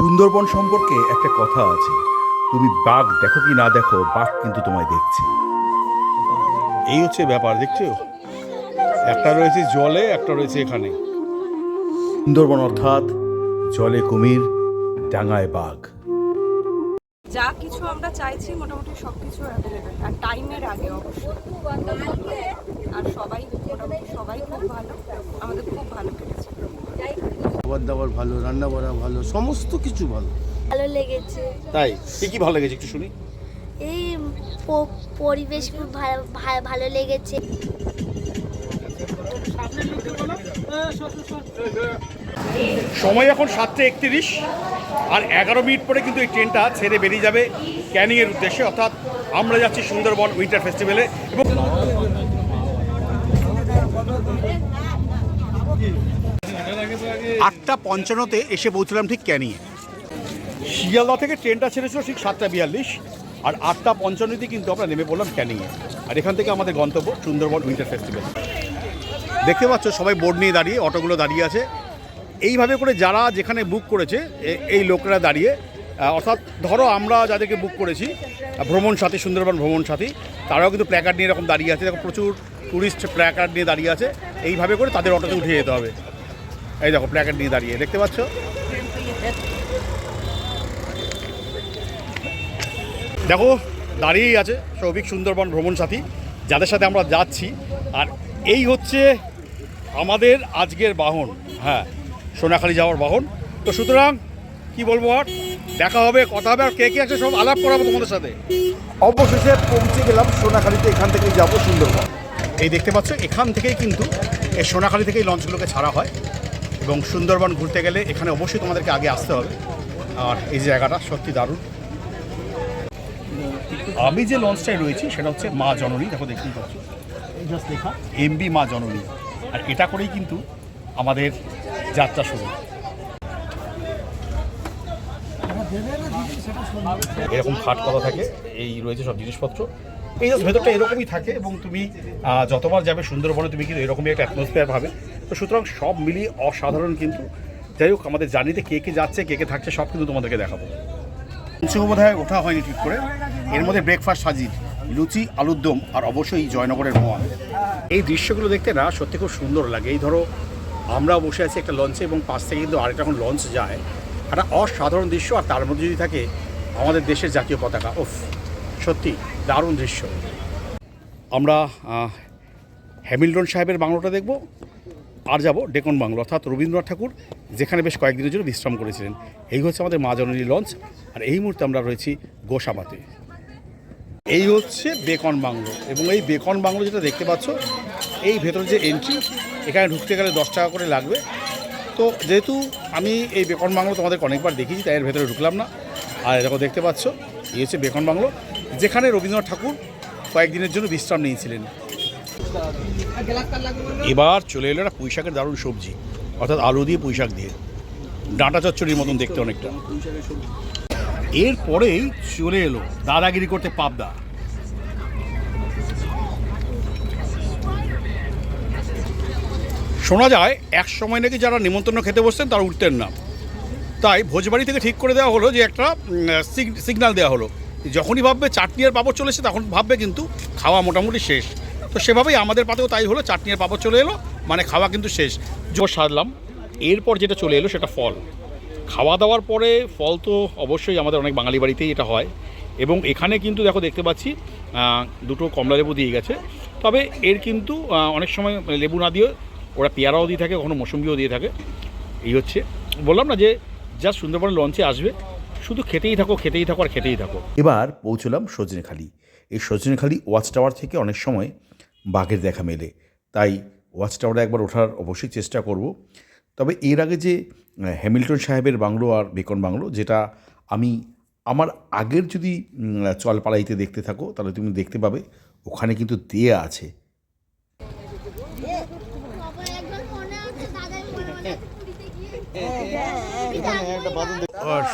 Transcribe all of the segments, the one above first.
সুন্দরবন সম্পর্কে একটা কথা আছে। তুমি বাঘ দেখো কি না দেখো বাঘ কিন্তু তোমায় দেখছে। এই হচ্ছে ব্যাপার দেখছ? একটা রয়েছে জলে একটা রয়েছে এখানে। সুন্দরবন অর্থাৎ জলে কুমির ডাঙায় বাঘ। যা কিছু আমরা চাইছি মোটামুটি সব কিছু অ্যাভেলেবেল আর টাইমের আগে অবশ্যই। আর সবাই মোটামুটি সবাই খুব ভালো। আমাদের খুব ভালো। খাবার দাবার ভালো রান্না বান্না ভালো সমস্ত কিছু ভালো। ভালো লেগেছে। তাই? কি কি ভালো লেগেছে একটু শুনি। এই পরিবেশ খুব ভালো ভালো লেগেছে। সময় এখন সাতটা একত্রিশ আর এগারো মিনিট পরে কিন্তু এই ট্রেনটা ছেড়ে বেরিয়ে যাবে ক্যানিংয়ের উদ্দেশ্যে। অর্থাৎ আমরা যাচ্ছি সুন্দরবন উইন্টার ফেস্টিভ্যালে এবং আটটা পঞ্চান্নতে এসে পৌঁছলাম ঠিক ক্যানিংয়ে শিয়ালদা থেকে ট্রেনটা ছেড়েছিল ঠিক সাতটা বিয়াল্লিশ আর আটটা পঞ্চান্নতে কিন্তু আমরা নেমে পড়লাম ক্যানিংয়ে আর এখান থেকে আমাদের গন্তব্য সুন্দরবন উইন্টার ফেস্টিভ্যাল। দেখতে পাচ্ছ সবাই বোর্ড নিয়ে দাঁড়িয়ে অটোগুলো দাঁড়িয়ে আছে। এইভাবে করে যারা যেখানে বুক করেছে এই লোকেরা দাঁড়িয়ে অর্থাৎ ধরো আমরা যাদেরকে বুক করেছি ভ্রমণ সাথী সুন্দরবন ভ্রমণ সাথী তারাও কিন্তু প্ল্যাকার্ড নিয়ে এরকম দাঁড়িয়ে আছে প্রচুর ট্যুরিস্ট প্ল্যাকার্ড নিয়ে দাঁড়িয়ে আছে। এইভাবে করে তাদের অটোতে উঠে যেতে হবে। এই দেখো প্ল্যাকেট নিয়ে দাঁড়িয়ে দেখতে পাচ্ছ? দেখো দাঁড়িয়েই আছে সৌভিক সুন্দরবন ভ্রমণ সাথী যাদের সাথে আমরা যাচ্ছি। আর এই হচ্ছে আমাদের আজকের বাহন হ্যাঁ সোনাখালি যাওয়ার বাহন। তো সুতরাং কি বলব আর? দেখা হবে কথা হবে আর কে কে আছে সব আলাপ করাবো তোমাদের সাথে। অবশেষে পৌঁছে গেলাম সোনাখালীতে এখান থেকেই যাব সুন্দরবন। এই দেখতে পাচ্ছ এখান থেকেই কিন্তু এই সোনাখালি থেকেই লঞ্চগুলোকে ছাড়া হয়। এবং সুন্দরবন ঘুরতে গেলে এখানে অবশ্যই তোমাদেরকে আগে আসতে হবে। আর এই জায়গাটা সত্যি দারুণ। আমি যে লঞ্চটায় রয়েছি সেটা হচ্ছে মা জননী দেখো দেখতেই পাচ্ছ। জাস্ট লেখা এমবি মা জননী। আর এটা করেই কিন্তু আমাদের যাত্রা শুরু। এরকম খাট করা থাকে এই রয়েছে সব জিনিসপত্র। এই জাস্ট ভেতরটা এরকমই থাকে এবং তুমি যতবার যাবে সুন্দরবনে তুমি কিন্তু এরকমই একটা অ্যাটমসফিয়ার পাবে। তো সুতরাং সব মিলিয়ে অসাধারণ কিন্তু। যাই হোক আমাদের জার্নিতে কে কে যাচ্ছে কে কে থাকছে সব কিন্তু তোমাদেরকে দেখাবো। লঞ্চেও বোধ হয় ওঠা হয়নি ঠিক করে। এর মধ্যে ব্রেকফাস্ট হাজির লুচি আলুর দম আর অবশ্যই জয়নগরের মোয়া। এই দৃশ্যগুলো দেখতে না সত্যি খুব সুন্দর লাগে। এই ধরো আমরা বসে আছি একটা লঞ্চে এবং পাশ থেকে কিন্তু আরেকটা এখন লঞ্চ যায়। একটা অসাধারণ দৃশ্য আর তার মধ্যে যদি থাকে আমাদের দেশের জাতীয় পতাকা। ওফ সত্যি দারুণ দৃশ্য। আমরা হ্যামিল্টন সাহেবের বাংলোটা দেখব। আর যাব ডেকন বাংলো, অর্থাৎ রবীন্দ্রনাথ ঠাকুর, যেখানে বেশ কয়েকদিনের জন্য বিশ্রাম করেছিলেন। এই হচ্ছে আমাদের মা জননী লঞ্চ, আর এই মুহূর্তে আমরা রয়েছি গোসাবাতে। এই হচ্ছে বেকন বাংলো, এবং এই বেকন বাংলো যেটা দেখতে পাচ্ছ, এই ভেতর যে এন্ট্রি এখানে ঢুকতে গেলে দশ টাকা করে লাগবে। তো যেহেতু আমি এই বেকন বাংলো তোমাদেরকে অনেকবার দেখিয়েছি, তাই এর ভেতরে ঢুকলাম না। আর এরকম দেখতে পাচ্ছ, এই হচ্ছে বেকন বাংলো, যেখানে রবীন্দ্রনাথ ঠাকুর কয়েকদিনের জন্য বিশ্রাম নিয়েছিলেন। এবার চলে এলো একটা পুঁইশাকের দারুণ সবজি, অর্থাৎ আলু দিয়ে পুঁইশাক দিয়ে। ডাঁটা চচ্চড়ির মতন দেখতে অনেকটা। এরপরেই চলে এলো দাদাগিরি করতে পাবদা। শোনা যায়, এক সময় নাকি যারা নিমন্ত্রণ খেতে বসতেন তারা উঠতেন না। তাই ভোজবাড়ি থেকে ঠিক করে দেওয়া হলো যে একটা সিগন্যাল দেওয়া হলো। যখনই ভাববে চাটনি আর পাপড় চলেছে তখন ভাববে কিন্তু খাওয়া মোটামুটি শেষ। তো সেভাবেই আমাদের পাতেও তাই হলো চাটনি আর পাপড় চলে এলো মানে খাওয়া কিন্তু শেষ। জোর সারলাম। এরপর যেটা চলে এলো সেটা ফল। খাওয়া দাওয়ার পরে ফল তো অবশ্যই আমাদের অনেক বাঙালি বাড়িতেই এটা হয়। এবং এখানে কিন্তু দেখো দেখতে পাচ্ছি দুটো কমলা লেবু দিয়ে গেছে। তবে এর কিন্তু অনেক সময় লেবু না দিয়ে ওরা পেয়ারাও দিয়ে থাকে কখনো মৌসুম্বিও দিয়ে থাকে। এই হচ্ছে। বললাম না যে যা সুন্দরবনের লঞ্চে আসবে। শুধু খেতেই থাকো খেতেই থাকো আর খেতেই থাকো। এবার পৌঁছলাম সজনেখালি। এই সজনেখালি ওয়াচ টাওয়ার থেকে অনেক সময় বাঘের দেখা মেলে। তাই ওয়াচ টাওয়ারে একবার ওঠার অবশ্যই চেষ্টা করব। তবে এর আগে যে হ্যামিল্টন সাহেবের বাংলো আর বেকন বাংলো, যেটা আমি আমার আগের যদি চলপাড়াইতে দেখতে থাকো, তাহলে তুমি দেখতে পাবে, ওখানে কিন্তু দেয়া আছে।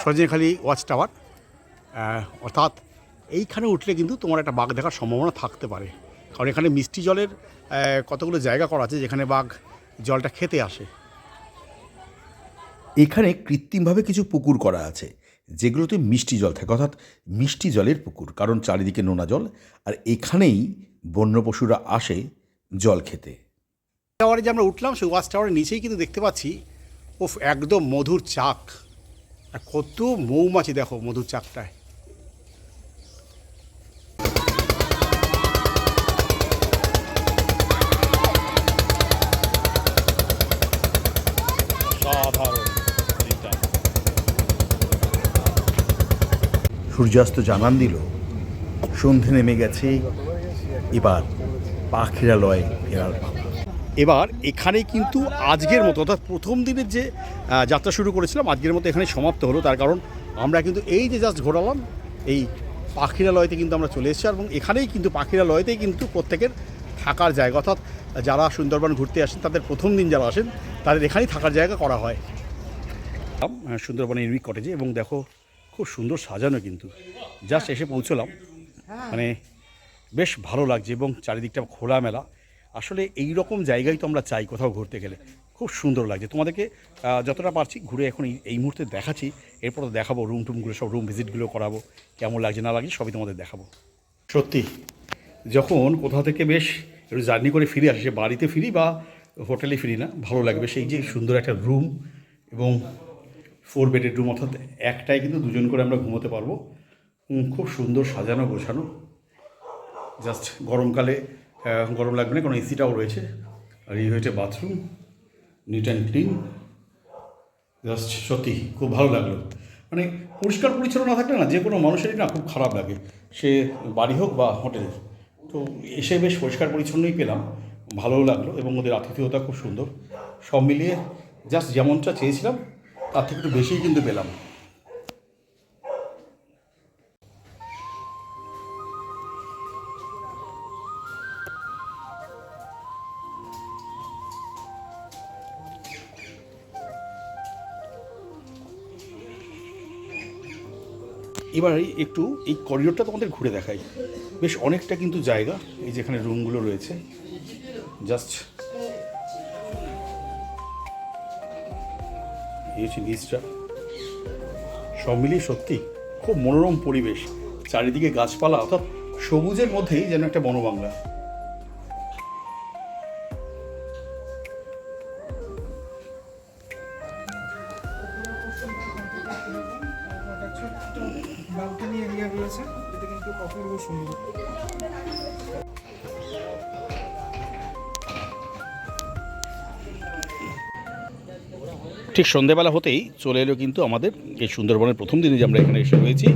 সজনেখালি ওয়াচ টাওয়ার অর্থাৎ এইখানে উঠলে কিন্তু তোমার একটা বাঘ দেখার সম্ভাবনা থাকতে পারে। কারণ এখানে মিষ্টি জলের কতগুলো জায়গা করা আছে যেখানে বাঘ জলটা খেতে আসে। এখানে কৃত্রিমভাবে কিছু পুকুর করা আছে যেগুলোতে মিষ্টি জল থাকে। অর্থাৎ মিষ্টি জলের পুকুর কারণ চারিদিকে নোনা জল আর এখানেই বন্য পশুরা আসে জল খেতে। টাওয়ারে যে আমরা উঠলাম সেই ওয়াচ টাওয়ারের নিচেই কিন্তু দেখতে পাচ্ছি ওফ একদম মধুর চাক। আর কত মৌমাছি দেখো মধুর চাকটায়। সূর্যাস্ত জানান দিল, সন্ধে নেমে গেছে, এবার পাখিরালয় ফেরার এবার এখানে কিন্তু আজকের মতো, অর্থাৎ প্রথম দিনের যে যাত্রা শুরু করেছিলাম, আজকের মতো এখানে সমাপ্ত হলো। তার কারণ আমরা কিন্তু এই যে জাস্ট ঘোরালাম, এই পাখিরালয়তে কিন্তু আমরা চলে এসেছি। এবং এখানেই কিন্তু পাখিরালয়তেই কিন্তু প্রত্যেকের থাকার জায়গা। অর্থাৎ যারা সুন্দরবন ঘুরতে আসেন, তাদের প্রথম দিন যারা আসেন, তাদের এখানেই থাকার জায়গা করা হয়। সুন্দরবনের ইউনিক কটেজে এবং দেখো খুব সুন্দর সাজানো কিন্তু। জাস্ট এসে পৌঁছলাম। মানে বেশ ভালো লাগছে এবং চারিদিকটা খোলামেলা। আসলে এই রকম জায়গায় তো আমরা চাই কোথাও ঘুরতে গেলে। খুব সুন্দর লাগছে। তোমাদেরকে যতটা পারছি ঘুরে এখন এই- এই মুহূর্তে দেখাচ্ছি। এরপর তো দেখাবো রুম টুমগুলো সব রুম ভিজিটগুলো করাবো। কেমন লাগছে না লাগছে সবই তোমাদের দেখাবো। সত্যি যখন কোথাও থেকে বেশ একটু জার্নি করে ফিরে আসে সে বাড়িতে ফিরি বা হোটেলে ফিরি না ভালো লাগবে। সেই যে সুন্দর একটা রুম এবং ফোর বেডের রুম অর্থাৎ একটাই কিন্তু দুজন করে আমরা ঘুমোতে পারব। খুব সুন্দর সাজানো গোছানো। জাস্ট গরমকালে গরম লাগবে না, কারণ এসিটাও রয়েছে। আর এই হয়েছে bathroom neat and clean just সত্যি খুব ভালো লাগল। মানে পরিষ্কার পরিচ্ছন্ন না থাকলে না, যে কোনো মানুষেরই না খুব খারাপ লাগে। সে বাড়ি হোক বা হোটেল তো এসে বেশ পরিষ্কার পরিচ্ছন্নই পেলাম। ভালোও লাগল এবং ওদের আতিথেয়তা খুব সুন্দর। সব মিলিয়ে জাস্ট যেমনটা চেয়েছিলাম তার থেকে একটু বেশিই কিন্তু পেলাম। এবার একটু এই করিডোরটা তোমাদের ঘুরে দেখাই। বেশ অনেকটা কিন্তু জায়গা, এই যেখানে রুমগুলো রয়েছে। জাস্ট হচ্ছে নিচটা সব মিলিয়ে সত্যি খুব মনোরম পরিবেশ। চারিদিকে গাছপালা, অর্থাৎ সবুজের মধ্যেই যেন একটা বনবাংলা। ঠিক সন্ধেবেলা হতেই চলে এলো কিন্তু আমাদের এই সুন্দরবনের প্রথম দিনে যে আমরা এখানে এসে রয়েছি।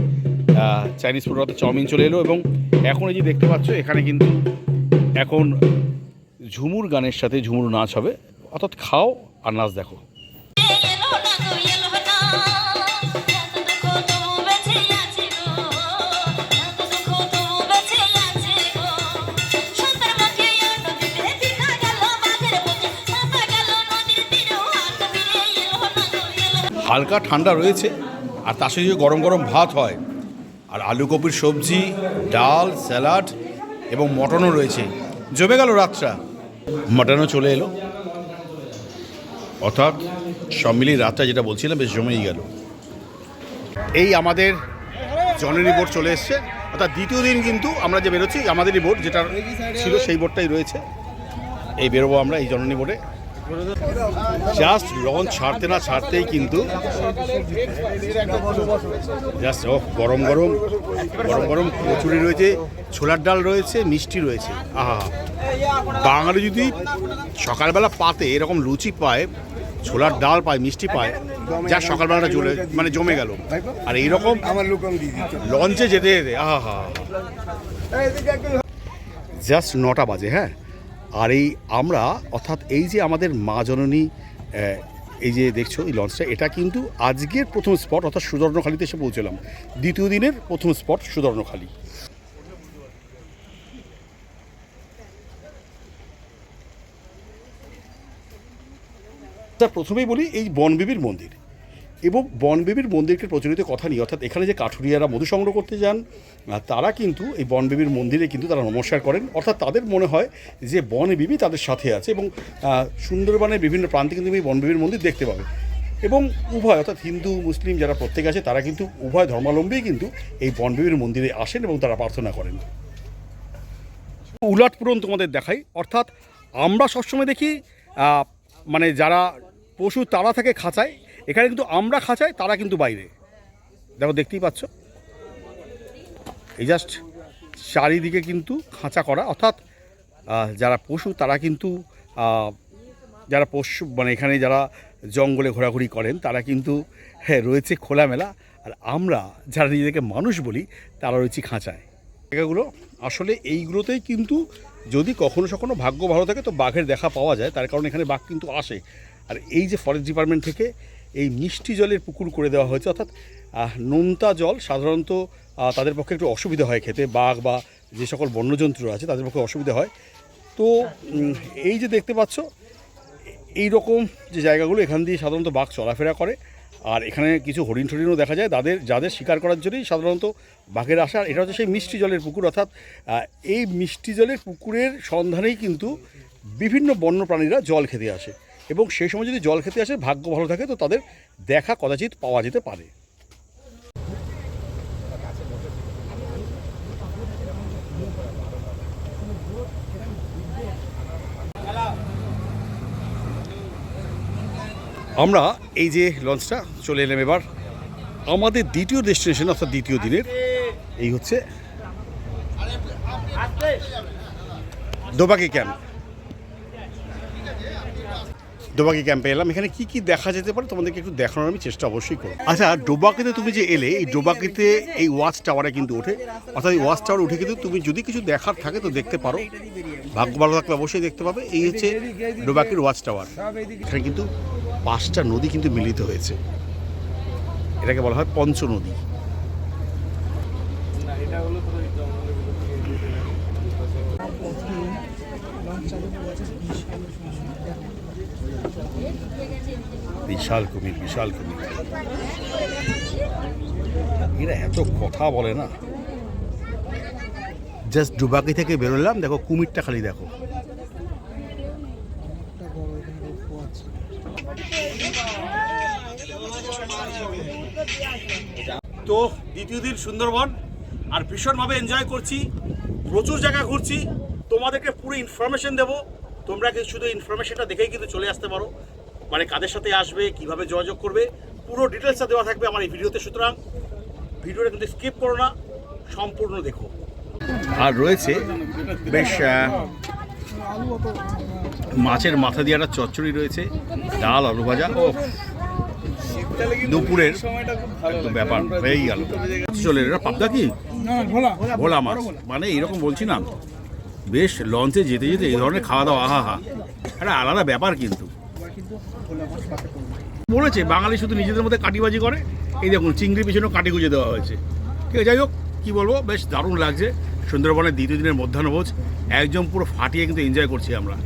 চাইনিজ ফুড অর্থাৎ চাউমিন চলে এলো এবং এখন এই যে দেখতে পাচ্ছ, এখানে কিন্তু এখন ঝুমুর গানের সাথে ঝুমুর নাচ হবে। অর্থাৎ খাও আর নাচ দেখো। হালকা ঠান্ডা রয়েছে, আর তার সাথে গরম গরম ভাত হয়। আর আলু কপির সবজি, ডাল, স্যালাড এবং মটনও রয়েছে। জমে গেল রাতটা। মটনও চলে এলো। অর্থাৎ সব মিলিয়ে রাতটা যেটা বলছিলাম, বেশ জমেই গেল। এই আমাদের জনেরই বোট চলে এসছে। অর্থাৎ দ্বিতীয় দিন কিন্তু আমরা যে বেরোচ্ছি, আমাদেরই বোট যেটা ছিল সেই বোর্ডটাই রয়েছে। এই বেরোবো আমরা এই জননী বোটে জাস্ট লঞ্চ ছাড়তে না ছাড়তেই কিন্তু জাস্ট ও গরম গরম গরম গরম কচুরি রয়েছে ছোলার ডাল রয়েছে মিষ্টি রয়েছে। আহা বাঙালি যদি সকালবেলা পাতে এরকম লুচি পায় ছোলার ডাল পায় মিষ্টি পায় যা সকালবেলাটা জ্বলে মানে জমে গেল। আর এইরকম আমার লঞ্চে যেতে যেতে আহা হা জাস্ট নটা বাজে হ্যাঁ? আর এই আমরা, অর্থাৎ এই যে আমাদের মা জননী এই যে দেখছ, এই লঞ্চটা এটা কিন্তু আজকের প্রথম স্পট অর্থাৎ সুদর্ণখালিতে এসে পৌঁছলাম। দ্বিতীয় দিনের প্রথম স্পট সুদর্ণখালি তা প্রথমেই বলি, এই বনবিবির মন্দির। এবং বনবিবির মন্দিরকে প্রচলিত কথা নিয়ে, অর্থাৎ এখানে যে কাঠুরিয়ারা মধু সংগ্রহ করতে যান তারা কিন্তু এই বনবিবির মন্দিরে কিন্তু তারা নমস্কার করেন। অর্থাৎ তাদের মনে হয় যে বনবিবি তাদের সাথে আছে এবং সুন্দরবনের বিভিন্ন প্রান্তে কিন্তু এই বনবিবির মন্দির দেখতে পাবে। এবং উভয়, অর্থাৎ হিন্দু, মুসলিম যারা প্রত্যেক আছে, তারা কিন্তু উভয় ধর্মাবলম্বী কিন্তু এই বনবিবির মন্দিরে আসেন এবং তারা প্রার্থনা করেন। উলট পূরণ তোমাদের দেখাই। অর্থাৎ আমরা সবসময় দেখি মানে যারা পশু তারা থাকে খাঁচায় এখানে কিন্তু আমরা খাঁচায়, তারা কিন্তু বাইরে। দেখো, দেখতেই পাচ্ছ। এই জাস্ট চারিদিকে কিন্তু খাঁচা করা। অর্থাৎ যারা পশু, তারা কিন্তু যারা পশু মানে এখানে যারা জঙ্গলে ঘোরাঘুরি করেন, তারা কিন্তু হ্যাঁ রয়েছে খোলামেলা। আর আমরা যারা নিজেদেরকে মানুষ বলি, তারা রয়েছে খাঁচায়। জায়গাগুলো, আসলে এইগুলোতেই কিন্তু যদি কখনো কখনো ভাগ্য ভালো থাকে, তো বাঘের দেখা পাওয়া যায়। তার কারণে এখানে বাঘ কিন্তু আসে। আর এই যে ফরেস্ট ডিপার্টমেন্ট থেকে এই মিষ্টি জলের পুকুর করে দেওয়া হয়েছে, অর্থাৎ নোনতা জল সাধারণত তাদের পক্ষে একটু অসুবিধা হয় খেতে, বাঘ বা যে সকল বন্যজন্তু আছে তাদের পক্ষে অসুবিধা হয়। তো এই যে দেখতে পাচ্ছ, এই রকম যে জায়গাগুলো, এখান দিয়ে সাধারণত বাঘ চলাফেরা করে, আর এখানে কিছু হরিণ টরিণও দেখা যায়। তাদের, যাদের শিকার করার জন্যই সাধারণত বাঘের আসা, আর এটা হচ্ছে সেই মিষ্টি জলের পুকুর, অর্থাৎ এই মিষ্টি জলের পুকুরের সন্ধানেই কিন্তু বিভিন্ন বন্য প্রাণীরা জল খেতে আসে। এবং সেই সময় যদি জল খেতে আসে ভাগ্য ভালো থাকে তো তাদের দেখা কদাচিৎ পাওয়া যেতে পারে আমরা এই যে লঞ্চটা চলে এলাম এবার আমাদের দ্বিতীয় ডেস্টিনেশন অর্থাৎ দ্বিতীয় দিনের এই হচ্ছে দোবাকি ক্যাম্প ডোবাকি ক্যাম্পে এলাম। এখানে কি কি দেখা যেতে পারে তোমাদেরকে একটু দেখানোর আমি চেষ্টা অবশ্যই করব। আচ্ছা ডোবাকিতে তুমি যে এলে, এই ডোবাকিতে এই ওয়াচ টাওয়ারে কিন্তু ওঠে। অর্থাৎ এই ওয়াচ টাওয়ার উঠে কিন্তু তুমি যদি কিছু দেখার থাকে তো দেখতে পারো। ভাগ্য ভালো থাকলে অবশ্যই দেখতে পাবে। এই হচ্ছে ডোবাকির ওয়াচ টাওয়ার। এখানে কিন্তু পাঁচটা নদী কিন্তু মিলিত হয়েছে। এটাকে বলা হয় পঞ্চ নদী বিশাল কুমির বিশাল কুমির। এরা এত কথা বলে না। জাস্ট ডুবাকি থেকে বেরোলাম দেখো কুমিরটা খালি দেখো। তো দ্বিতীয় দিন সুন্দরবন আর ভীষণভাবে এনজয় করছি প্রচুর জায়গা ঘুরছি। তোমাদেরকে পুরো ইনফরমেশন দেবো। তোমরা কি শুধু ইনফরমেশনটা দেখেই কিন্তু চলে আসতে পারো। মানে কাদের সাথে আসবে কীভাবে যোগাযোগ করবে পুরো ডিটেলসটা দেওয়া থাকবে আমার এই ভিডিওতে। সুতরাং ভিডিওটা কিন্তু স্কিপ করো না সম্পূর্ণ দেখো। আর রয়েছে বেশ মাছের মাথা দিয়ে একটা চচ্চড়ি রয়েছে ডাল আলু ভাজা। ও দুপুরের ব্যাপার হয়েই গেল। চলে এরা পাবদা কি? ভোলা। ভোলা মাছ। মানে এরকম বলছি না। বেশ লঞ্চে যেতে যেতে এই ধরনের খাওয়া দাওয়া আহা হা একটা আলাদা ব্যাপার কিন্তু। বলেছে বাঙালি শুধু নিজেদের মধ্যে কাটিবাজি করে। এই দেখুন চিংড়ির পিছনেও কাটি গুঁজে দেওয়া হয়েছে। ঠিক আছে যাই হোক কী বলব বেশ দারুণ লাগছে। সুন্দরবনের দ্বিতীয় দিনের মধ্যাহ্নভোজ একদম পুরো ফাটিয়ে কিন্তু এনজয় করছি আমরা।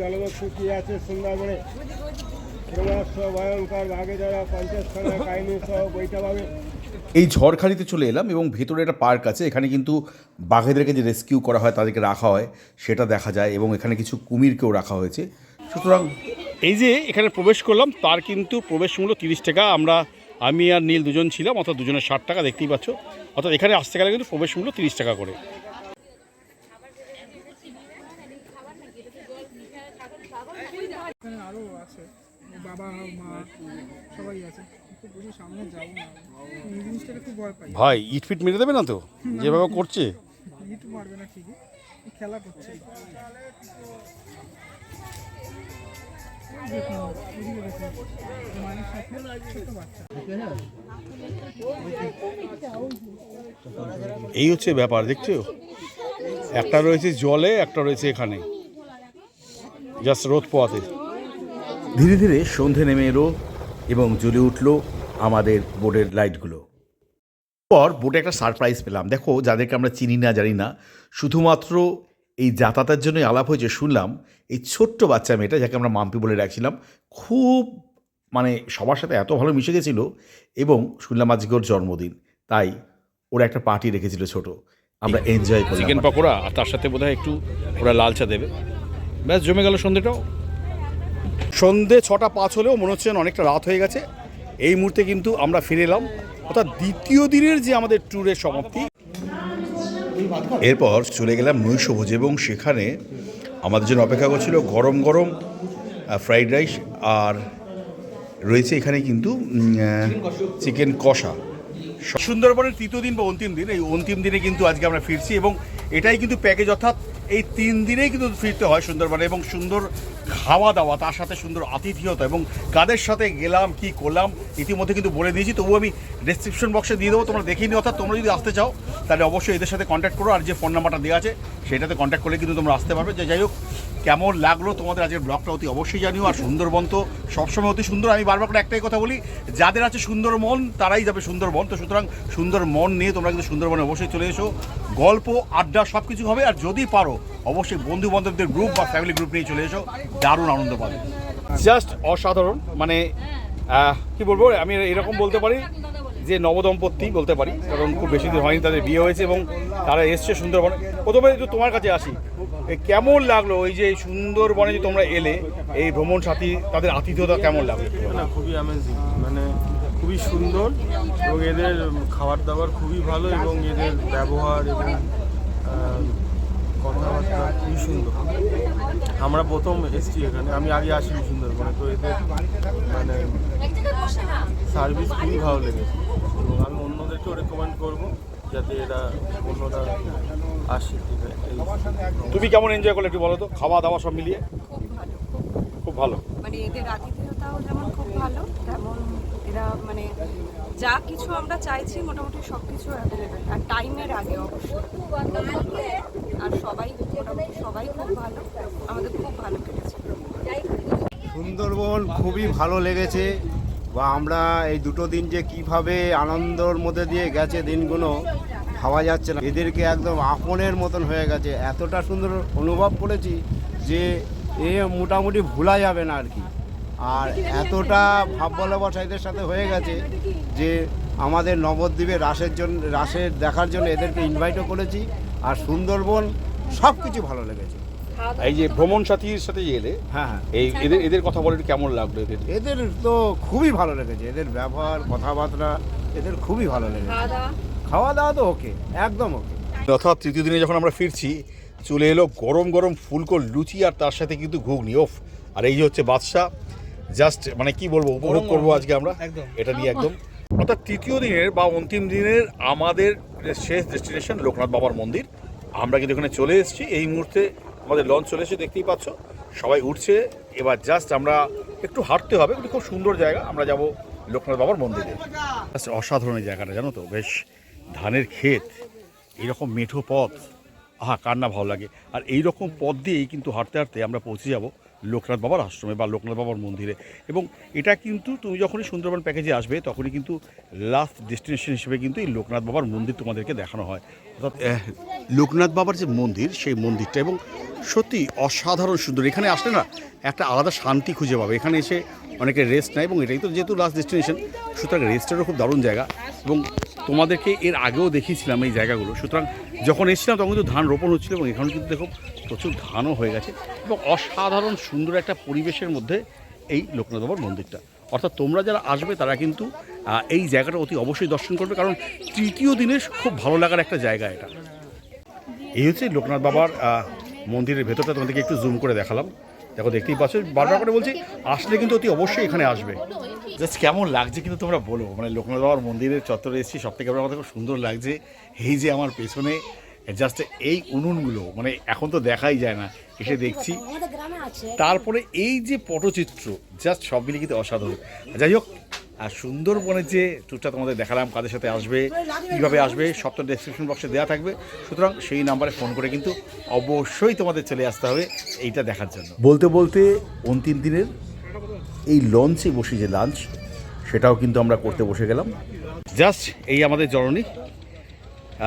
জলদস্যু কি আছে সুন্দরবনে। ভয়ঙ্কর বাঘে ধরা পঞ্চাশ খানা কাহিনী সহ বইটা পাবে। এই ঝড়খালিতে চলে এলাম এবং ভেতরে একটা পার্ক আছে এখানে কিন্তু বাঘেদেরকে যে রেস্কিউ করা হয় তাদেরকে রাখা হয় সেটা দেখা যায় এবং এখানে কিছু কুমিরকেও রাখা হয়েছে। সুতরাং এই যে এখানে প্রবেশ করলাম তার কিন্তু প্রবেশ মূল্য তিরিশ টাকা। আমরা আমি আর নীল দুজন ছিলাম অর্থাৎ দুজনের ষাট টাকা দেখতেই পাচ্ছ। অর্থাৎ এখানে আসতে গেলে কিন্তু প্রবেশ মূল্য তিরিশ টাকা করে। আরও আছে বাবা মা সবাই আছে সামনে যাব না জিনিসটাকে খুব ভয় পাই ভাই ইট ফিট মেরে দেবে না তো? যেভাবে করছে। হিট মারবে না ঠিকই খেলা করছে। এই হচ্ছে ব্যাপার, দেখছ? একটা রয়েছে জলে, একটা রয়েছে এখানে। জাস্ট রোদ পোয়াতে ধীরে ধীরে সন্ধে নেমে এলো এবং জ্বলে উঠল আমাদের বোর্ডের লাইটগুলো। পর বোর্ডে একটা সারপ্রাইজ পেলাম। দেখো, যাদেরকে আমরা চিনি না, জানি না, শুধুমাত্র এই যাতায়াতের জন্যই আলাপ হয়েছে শুনলাম এই ছোট্ট বাচ্চা মেয়েটা যাকে আমরা মাম্পি বলে রাখছিলাম খুব মানে সবার সাথে এত ভালো মিশে গেছিল এবং শুনলাম আজকে ওর জন্মদিন তাই ওরা একটা পার্টি রেখেছিল ছোট। আমরা এনজয় করলাম চিকেন পকোড়া আর তার সাথে বোধহয় একটু ওরা লাল চা দেবে। ব্যাস জমে গেল সন্ধ্যেটাও সন্ধে ছটা পাঁচ হলেও মনে হচ্ছে যেন অনেকটা রাত হয়ে গেছে। এই মুহূর্তে কিন্তু আমরা ফিরে এলাম। অর্থাৎ দ্বিতীয় দিনের যে আমাদের ট্যুরের সমাপ্তি এরপর চলে গেলাম নৈশভোজ এবং সেখানে আমাদের জন্য অপেক্ষা করছিল গরম গরম ফ্রাইড রাইস আর রয়েছে এখানে কিন্তু চিকেন কষা। সুন্দরবনের তৃতীয় দিন বা অন্তিম দিন, এই অন্তিম দিনে কিন্তু আজকে আমরা ফিরছি এবং এটাই কিন্তু প্যাকেজ, অর্থাৎ এই তিন দিনেই কিন্তু ফিরতে হয় সুন্দরবনে এবং সুন্দর খাওয়া দাওয়া, তার সাথে সুন্দর আতিথিয়তা এবং কাদের সাথে গেলাম, কি করলাম, ইতিমধ্যে কিন্তু বলে দিয়েছি। তবুও আমি ডিসক্রিপশন বক্সে দিয়ে দেবো, তোমরা দেখে নিও, অর্থাৎ তোমরা যদি আসতে চাও, তাহলে অবশ্যই এদের সাথে কন্ট্যাক্ট করো। আর যে ফোন নাম্বারটা দেওয়া আছে সেটাতে কন্ট্যাক্ট করলে কিন্তু তোমরা আসতে পারবে। যে যাই হোক, কেমন লাগল তোমাদের আজকের ব্লগটা অতি অবশ্যই জানিও। আর সুন্দরবন তো সবসময় অতি সুন্দর। আমি বারবার করে একটাই কথা বলি, যাদের আছে সুন্দর মন তারাই যাবে সুন্দরবন। তো সুতরাং সুন্দর মন নিয়ে তোমরা কিন্তু সুন্দরবনে অবশ্যই চলে এসো। গল্প, আড্ডা সব কিছু হবে। আর যদি পারো, অবশ্যই বন্ধু বান্ধবদের গ্রুপ বা ফ্যামিলি গ্রুপ নিয়ে চলে এসো। দারুণ আনন্দ পাবে। জাস্ট অসাধারণ। মানে কি বলব? আমি এরকম বলতে পারি যে নবদম্পতি বলতে পারি কারণ খুব বেশি দিন হয়নি তাদের বিয়ে হয়েছে এবং তারা এসছে সুন্দরবনে। প্রথমে একটু তোমার কাছে আসি কেমন লাগল ওই যে সুন্দরবনে যে তোমরা এলে এই ভ্রমণ সাথী তাদের আতিথ্যতা কেমন লাগল? খুবই অ্যামেজিং মানে খুবই সুন্দর এবং এদের খাবার দাবার খুবই ভালো এবং এদের ব্যবহার এবং কথাবার্তা খুবই সুন্দর। আমরা প্রথম এসেছি এখানে আমি আগে আসিনি সুন্দরবনে তো এদের মানে সার্ভিস খুবই ভালো লেগেছে। অন্যদেরকেও রেকমেন্ড করব যাতে এরা অন্যরা আসে। তুমি কেমন এনজয় করলে একটু বলো তো? খাওয়া দাওয়া সব মিলিয়ে? খুব ভালো। খুব ভালো মানে এদের আতিথেয়তাও যেমন খুব ভালো তেমন এরা মানে যা কিছু আমরা চাইছি মোটামুটি সব কিছু অ্যাভেলেবেল আর টাইমের আগে অবশ্যই। আর সবাই মোটামুটি সবাই খুব ভালো। আমাদের খুব ভালো কেটেছে সুন্দরবন খুবই ভালো লেগেছে। বা আমরা এই দুটো দিন যে কীভাবে আনন্দর মধ্যে দিয়ে গেছে দিনগুলো, ভাবা যাচ্ছে না। এদেরকে একদম আপনের মতন হয়ে গেছে। এতটা সুন্দর অনুভব করেছি যে এ মোটামুটি ভোলা যাবে না আর কি। আর এতটা ভাব ভালোবাসা এদের সাথে হয়ে গেছে যে আমাদের নবদ্বীপে রাসের জন্য রাসের দেখার জন্য এদেরকে ইনভাইটও করেছি। আর সুন্দরবন সব কিছু ভালো লেগেছে। এই যে ভ্রমণ সাথীর সাথে যে এলে হ্যাঁ হ্যাঁ। এই এদের এদের কথা বলে একটু কেমন লাগল এদের? এদের তো খুবই ভালো লেগেছে। এদের ব্যবহার কথাবার্তা এদের খুবই ভালো লেগেছে। খাওয়া দাওয়া? তো ওকে একদম ওকে। অর্থাৎ তৃতীয় দিনে যখন আমরা ফিরছি চলে এলো গরম গরম ফুলকো লুচি আর তার সাথে কিন্তু ঘুগনি। ওফ! আর এই যে হচ্ছে বাদশা জাস্ট মানে কি বলব উপভোগ করব আজকে আমরা। এটা নিয়ে একদম। অর্থাৎ তৃতীয় দিনের বা অন্তিম দিনের আমাদের শেষ ডেস্টিনেশন লোকনাথ বাবার মন্দির। আমরা কিন্তু এখানে চলে এসেছি। এই মুহূর্তে আমাদের লঞ্চ চলে এসে দেখতেই পাচ্ছ। সবাই উঠছে। এবার জাস্ট আমরা একটু হাঁটতে হবে, কিন্তু খুব সুন্দর জায়গা। আমরা যাব লোকনাথ বাবার মন্দিরে। Just অসাধারণ জায়গাটা, জানো তো? বেশ ধানের ক্ষেত এইরকম মেঠো পথ। আহা, কার না ভালো লাগে। আর এই রকম পথ দিয়েই কিন্তু হাঁটতে হাঁটতে আমরা পৌঁছে যাব লোকনাথ বাবার আশ্রমে বা লোকনাথ বাবার মন্দিরে। এবং এটা কিন্তু তুমি যখনই সুন্দরবন প্যাকেজে আসবে, তখনই কিন্তু লাস্ট ডেস্টিনেশন হিসেবে কিন্তু এই লোকনাথ বাবার মন্দির তোমাদেরকে দেখানো হয়। অর্থাৎ লোকনাথ বাবার যে মন্দির, সেই মন্দিরটা এবং সত্যি অসাধারণ সুন্দর। এখানে আসলে না, একটা আলাদা শান্তি খুঁজে পাবে। এখানে এসে অনেকে রেস্ট নেয় এবং এটাই তো যেহেতু লাস্ট ডেস্টিনেশন সুতরাং রেস্টেরও খুব দারুণ জায়গা। এবং তোমাদেরকে এর আগেও দেখিয়েছিলাম এই জায়গাগুলো। সুতরাং যখন এসেছিলাম, তখন কিন্তু ধান রোপণ হচ্ছিল এবং এখন কিন্তু দেখো প্রচুর ধানও হয়ে গেছে এবং অসাধারণ সুন্দর একটা পরিবেশের মধ্যে এই লোকনাথ বাবার মন্দিরটা। অর্থাৎ তোমরা যারা আসবে, তারা কিন্তু এই জায়গাটা অতি অবশ্যই দর্শন করবে, কারণ তৃতীয় দিনের খুব ভালো লাগার একটা জায়গা এটা। এই হচ্ছে লোকনাথ বাবার মন্দিরের ভেতরটা, তোমাদেরকে একটু জুম করে দেখালাম। দেখো দেখতেই পাচ্ছ বারবার করে বলছি আসলে কিন্তু অতি অবশ্যই এখানে আসবে। জাস্ট কেমন লাগছে কিন্তু তোমরা বলো মানে লোকনাথ বাবার মন্দিরের চত্বরে এসেছি সব থেকে আমার খুব সুন্দর লাগছে এই যে আমার পেছনে জাস্ট এই উনুনগুলো মানে এখন তো দেখাই যায় না এসে দেখছি। তারপরে এই যে পটচিত্র জাস্ট সব মিলিয়ে কিন্তু অসাধারণ। যাই হোক আর সুন্দরবনের যে ট্যুরটা তোমাদের দেখালাম কাদের সাথে আসবে কীভাবে আসবে সব তো ডেসক্রিপশন বক্সে দেওয়া থাকবে। সুতরাং সেই নাম্বারে ফোন করে কিন্তু অবশ্যই তোমাদের চলে আসতে হবে এইটা দেখার জন্য। বলতে বলতে অন্তিম দিনের এই লঞ্চে বসে যে লাঞ্চ সেটাও কিন্তু আমরা করতে বসে গেলাম। জাস্ট এই আমাদের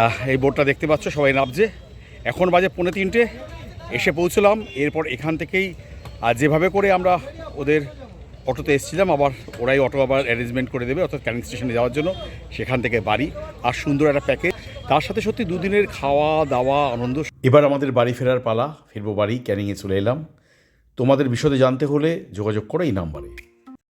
আহ, এই বোটটা দেখতে পাচ্ছ সবাই নামছে। এখন বাজে পৌনে তিনটে এসে পৌঁছলাম। এরপর এখান থেকেই যেভাবে করে আমরা ওদের অটোতে এসেছিলাম, আবার ওরাই অটো আবার অ্যারেঞ্জমেন্ট করে দেবে, অর্থাৎ ক্যানিং স্টেশনে যাওয়ার জন্য। সেখান থেকে বাড়ি, আর সুন্দর একটা প্যাকেজ তার সাথে সত্যি দুদিনের খাওয়া, দাওয়া, আনন্দ। এবার আমাদের বাড়ি ফেরার পালা, ফিরবো বাড়ি ক্যানিংয়ে চলে এলাম। তোমাদের বিশদে জানতে হলে যোগাযোগ করো এই নাম্বারে।